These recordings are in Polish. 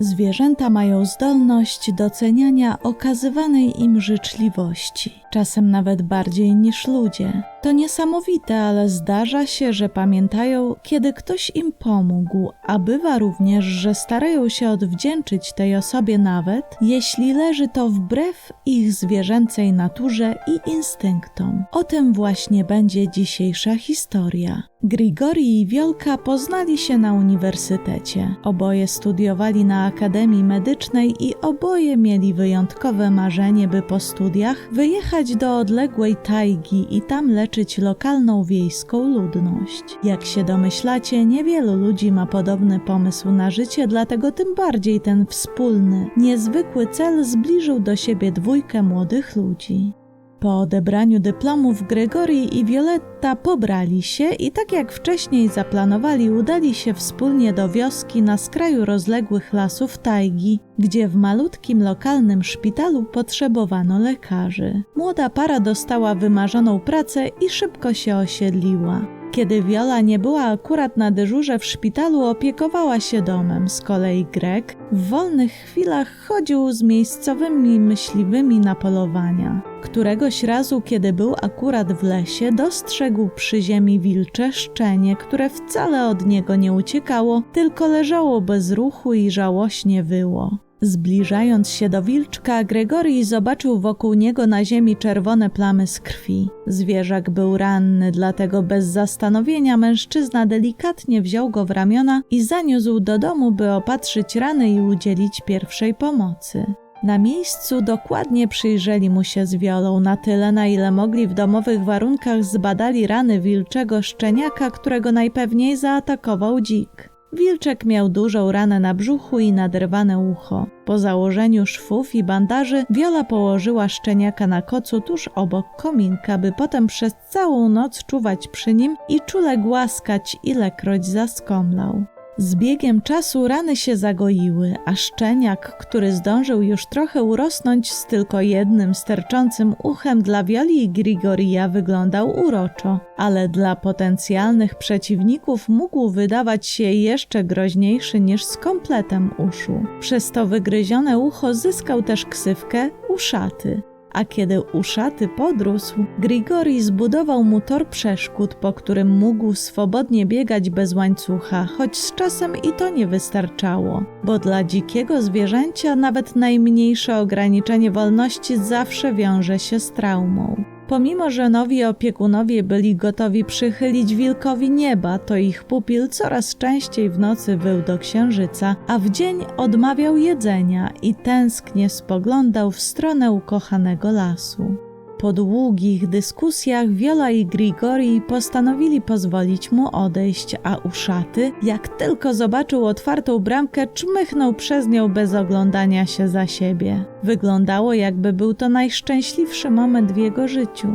Zwierzęta mają zdolność doceniania okazywanej im życzliwości, czasem nawet bardziej niż ludzie. To niesamowite, ale zdarza się, że pamiętają, kiedy ktoś im pomógł, a bywa również, że starają się odwdzięczyć tej osobie nawet, jeśli leży to wbrew ich zwierzęcej naturze i instynktom. O tym właśnie będzie dzisiejsza historia. Grigori i Wiolka poznali się na uniwersytecie. Oboje studiowali na Akademii Medycznej i oboje mieli wyjątkowe marzenie, by po studiach wyjechać do odległej tajgi i tam leczyć lokalną wiejską ludność. Jak się domyślacie, niewielu ludzi ma podobny pomysł na życie, dlatego tym bardziej ten wspólny, niezwykły cel zbliżył do siebie dwójkę młodych ludzi. Po odebraniu dyplomów Gregory i Violetta pobrali się i tak jak wcześniej zaplanowali, udali się wspólnie do wioski na skraju rozległych lasów tajgi, gdzie w malutkim lokalnym szpitalu potrzebowano lekarzy. Młoda para dostała wymarzoną pracę i szybko się osiedliła. Kiedy Viola nie była akurat na dyżurze w szpitalu, opiekowała się domem. Z kolei Greg w wolnych chwilach chodził z miejscowymi myśliwymi na polowania. Któregoś razu, kiedy był akurat w lesie, dostrzegł przy ziemi wilcze szczenie, które wcale od niego nie uciekało, tylko leżało bez ruchu i żałośnie wyło. Zbliżając się do wilczka, Gregory zobaczył wokół niego na ziemi czerwone plamy z krwi. Zwierzak był ranny, dlatego bez zastanowienia mężczyzna delikatnie wziął go w ramiona i zaniósł do domu, by opatrzyć rany i udzielić pierwszej pomocy. Na miejscu dokładnie przyjrzeli mu się z wiolą, na tyle na ile mogli w domowych warunkach zbadali rany wilczego szczeniaka, którego najpewniej zaatakował dzik. Wilczek miał dużą ranę na brzuchu i naderwane ucho. Po założeniu szwów i bandaży Wiola położyła szczeniaka na kocu tuż obok kominka, by potem przez całą noc czuwać przy nim i czule głaskać, ilekroć zaskomlał. Z biegiem czasu rany się zagoiły, a szczeniak, który zdążył już trochę urosnąć z tylko jednym sterczącym uchem dla Wioli i Grigoria wyglądał uroczo, ale dla potencjalnych przeciwników mógł wydawać się jeszcze groźniejszy niż z kompletem uszu. Przez to wygryzione ucho zyskał też ksywkę uszaty a kiedy uszaty podrósł, Grigori zbudował mu tor przeszkód, po którym mógł swobodnie biegać bez łańcucha, choć z czasem i to nie wystarczało, bo dla dzikiego zwierzęcia nawet najmniejsze ograniczenie wolności zawsze wiąże się z traumą. Pomimo, że nowi opiekunowie byli gotowi przychylić wilkowi nieba, to ich pupil coraz częściej w nocy wył do księżyca, a w dzień odmawiał jedzenia i tęsknie spoglądał w stronę ukochanego lasu. Po długich dyskusjach Viola i Grigori postanowili pozwolić mu odejść, a uszaty, jak tylko zobaczył otwartą bramkę, czmychnął przez nią bez oglądania się za siebie. Wyglądało, jakby był to najszczęśliwszy moment w jego życiu.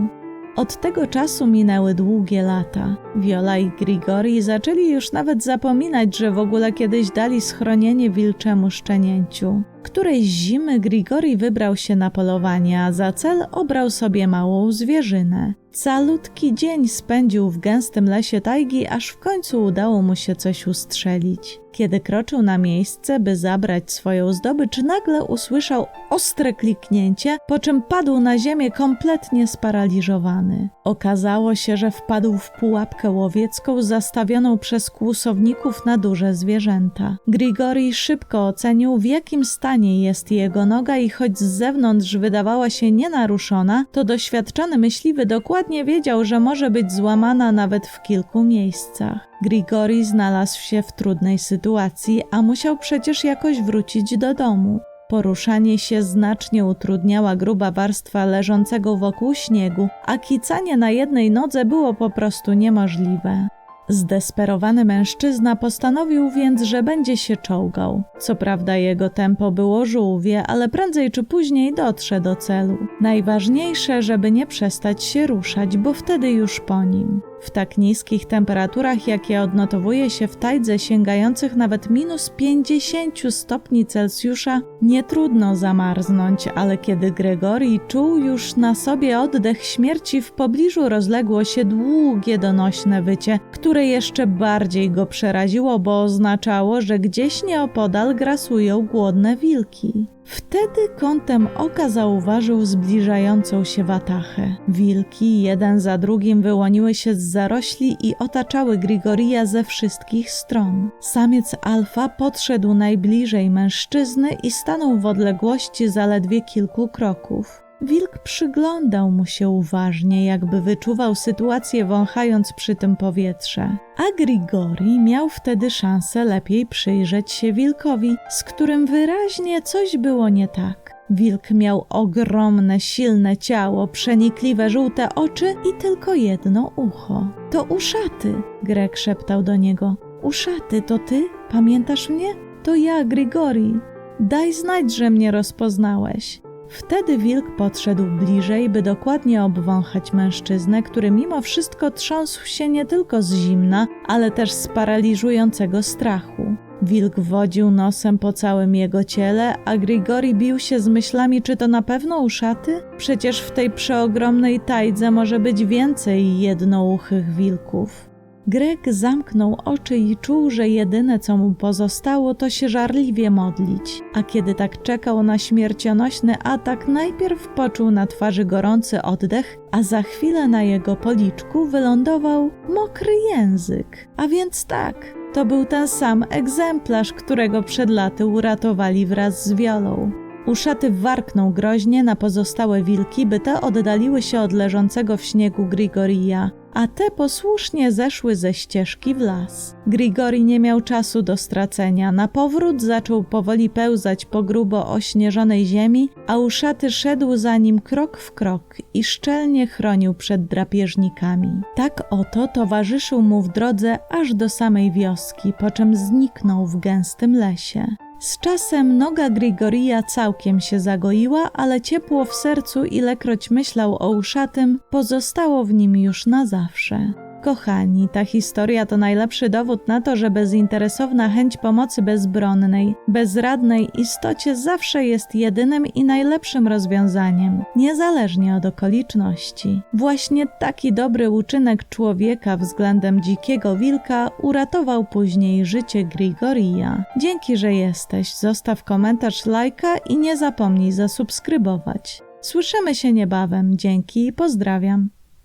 Od tego czasu minęły długie lata. Viola i Grigori zaczęli już nawet zapominać, że w ogóle kiedyś dali schronienie wilczemu szczenięciu. Którejś zimy Grigori wybrał się na polowanie, a za cel obrał sobie małą zwierzynę. Calutki dzień spędził w gęstym lesie tajgi, aż w końcu udało mu się coś ustrzelić. Kiedy kroczył na miejsce, by zabrać swoją zdobycz, nagle usłyszał ostre kliknięcie, po czym padł na ziemię kompletnie sparaliżowany. Okazało się, że wpadł w pułapkę łowiecką zastawioną przez kłusowników na duże zwierzęta. Grigori szybko ocenił, w jakim stanie jest jego noga i choć z zewnątrz wydawała się nienaruszona, to doświadczony myśliwy dokładnie wiedział, że może być złamana nawet w kilku miejscach. Grigori znalazł się w trudnej sytuacji, a musiał przecież jakoś wrócić do domu. Poruszanie się znacznie utrudniała gruba warstwa leżącego wokół śniegu, a kicanie na jednej nodze było po prostu niemożliwe. Zdesperowany mężczyzna postanowił więc, że będzie się czołgał. Co prawda jego tempo było żółwie, ale prędzej czy później dotrze do celu. Najważniejsze, żeby nie przestać się ruszać, bo wtedy już po nim. W tak niskich temperaturach, jakie odnotowuje się w tajdze sięgających nawet minus 50 stopni Celsjusza, nie trudno zamarznąć, ale kiedy Gregory czuł już na sobie oddech śmierci, w pobliżu rozległo się długie, donośne wycie, które jeszcze bardziej go przeraziło, bo oznaczało, że gdzieś nieopodal grasują głodne wilki. Wtedy kątem oka zauważył zbliżającą się watachę. Wilki jeden za drugim wyłoniły się z zarośli i otaczały Grigoria ze wszystkich stron. Samiec alfa podszedł najbliżej mężczyzny i stanął w odległości zaledwie kilku kroków. Wilk przyglądał mu się uważnie, jakby wyczuwał sytuację, wąchając przy tym powietrze. A Grigori miał wtedy szansę lepiej przyjrzeć się wilkowi, z którym wyraźnie coś było nie tak. Wilk miał ogromne, silne ciało, przenikliwe żółte oczy i tylko jedno ucho. To uszaty, Grek szeptał do niego. Uszaty, to ty? Pamiętasz mnie? To ja, Grigori. Daj znać, że mnie rozpoznałeś. Wtedy wilk podszedł bliżej, by dokładnie obwąchać mężczyznę, który mimo wszystko trząsł się nie tylko z zimna, ale też z paraliżującego strachu. Wilk wodził nosem po całym jego ciele, a Grigori bił się z myślami, czy to na pewno uszaty? Przecież w tej przeogromnej tajdze może być więcej jednouchych wilków. Greg zamknął oczy i czuł, że jedyne co mu pozostało to się żarliwie modlić. A kiedy tak czekał na śmiercionośny atak, najpierw poczuł na twarzy gorący oddech, a za chwilę na jego policzku wylądował mokry język. A więc tak, to był ten sam egzemplarz, którego przed laty uratowali wraz z wiolą. Uszaty warknął groźnie na pozostałe wilki, by te oddaliły się od leżącego w śniegu Grigoria, a te posłusznie zeszły ze ścieżki w las. Grigori nie miał czasu do stracenia. Na powrót zaczął powoli pełzać po grubo ośnieżonej ziemi, a uszaty szedł za nim krok w krok i szczelnie chronił przed drapieżnikami. Tak oto towarzyszył mu w drodze aż do samej wioski, po czym zniknął w gęstym lesie. Z czasem noga Grigoria całkiem się zagoiła, ale ciepło w sercu, ilekroć myślał o uszatym, pozostało w nim już na zawsze. Kochani, ta historia to najlepszy dowód na to, że bezinteresowna chęć pomocy bezbronnej, bezradnej istocie zawsze jest jedynym i najlepszym rozwiązaniem, niezależnie od okoliczności. Właśnie taki dobry uczynek człowieka względem dzikiego wilka uratował później życie Grigoria. Dzięki, że jesteś. Zostaw komentarz, lajka i nie zapomnij zasubskrybować. Słyszymy się niebawem. Dzięki i pozdrawiam.